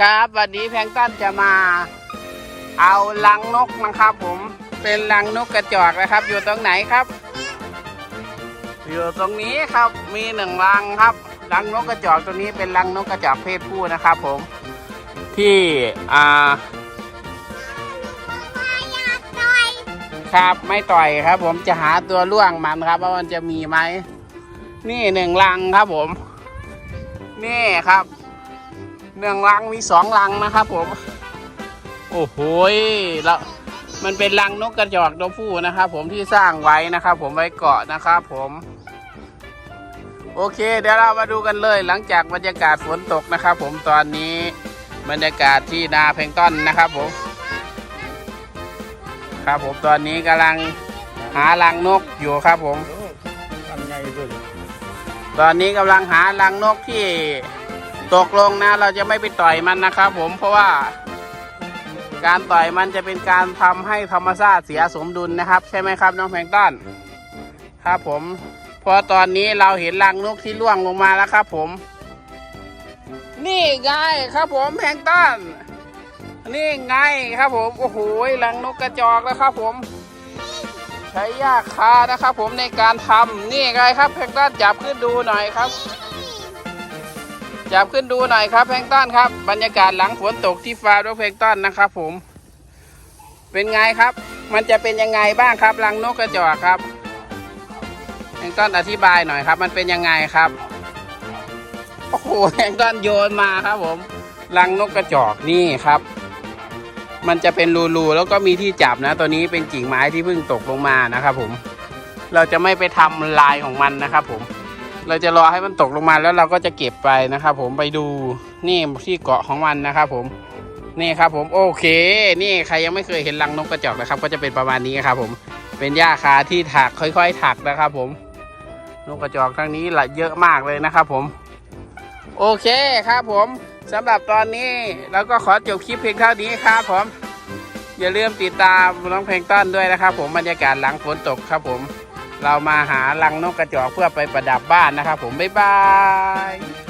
ครับวันนี้แพงต้นจะมาเอาลังนกนะครับ ผมเป็นลังนกกระจอกนะครับ อยู่ตรงไหนครับ อยู่ตรงนี้ครับมีหนึ่งรังครับรังนกกระจอกตัวนี้เป็นรังนกกระจอกเพศผู้นะครับ ผม ที่อ่าครับไม่ต่อยครับ ผมจะหาตัวล่วงมันครับ ว่ามันจะมีไหมนี่หนึ่งรังครับผม นี่ครับ หนึ่งรังมีสองรังนะครับผม โอ้โหยแล้วมันเป็นรังนกกระจอกตัวผู้นะครับ ผมที่สร้างไว้นะครับ ผมไว้เกาะนะครับผม โอเค เดี๋ยวเรามาดูกันเลย หลังจากบรรยากาศฝนตกนะครับ ผมตอนนี้บรรยากาศที่นาเพลงต้นนะครับผม ครับผมตอนนี้กำลังหารังนกอยู่ครับผมทำไงด้วยตอนนี้กำลังหารังนกที่ ตกลงนะเราจะไม่ไปต่อยมันนะครับผมเพราะว่า การต่อยมันจะเป็นการทำให้ธรรมชาติเสียสมดุลนะครับ ใช่ไหมครับน้องแพงต้นครับผมพราะตอนนี้เราเห็นรังนกที่ล่วงลงมาแล้วครับผม นี่ไงครับผมแพงต้นนี่ไงครับผมโอ้โหรังนกกระจอกแล้วครับผม ใช้ยาคานะครับผมในการทำนี่ไงครับแพงต้นจับขึ้นดูหน่อยครับ จับขึ้นดูหน่อยครับแพลงก์ต้นครับ บรรยากาศหลังฝนตกที่ฟาร์มนกแพลงก์ต้นนะครับ ผม เป็นไงครับ มันจะเป็นยังไงบ้างครับรังนกกระจอกครับแพลงก์ต้นอธิบายหน่อยครับ มันเป็นยังไงครับโอ้โหแพลงก์ต้นโยนมาครับ ผมรังนกกระจอกนี่ครับ มันจะเป็นรูๆแล้วก็มีที่จับนะ ตัวนี้เป็นกิ่งไม้ที่เพิ่งตกลงมานะครับ ผม เราจะไม่ไปทำลายของมันนะครับ ผม เราจะรอให้มันตกลงมาแล้วเราก็จะเก็บไปนะครับผมไปดูนี่ที่เกาะของมันนะครับผมนี่ครับผมโอเค นี่ใครยังไม่เคยเห็นรังนกกระจอกนะครับ ก็จะเป็นประมาณนี้ครับผมเป็นหญ้าคาที่ถักค่อย ๆ ถักนะครับ ผมนกกระจอกทั้งนี้ละเยอะมากเลยนะครับผมโอเคครับผมสำหรับตอนนี้เราก็ขอจบคลิปเพียงเท่านี้ครับผมอย่าลืมติดตามน้องเพลงต้นด้วยนะครับ ผมบรรยากาศหลังฝนตกครับผม เรามาหารังนกกระจอกเพื่อไปประดับบ้านนะครับผมบ๊ายบาย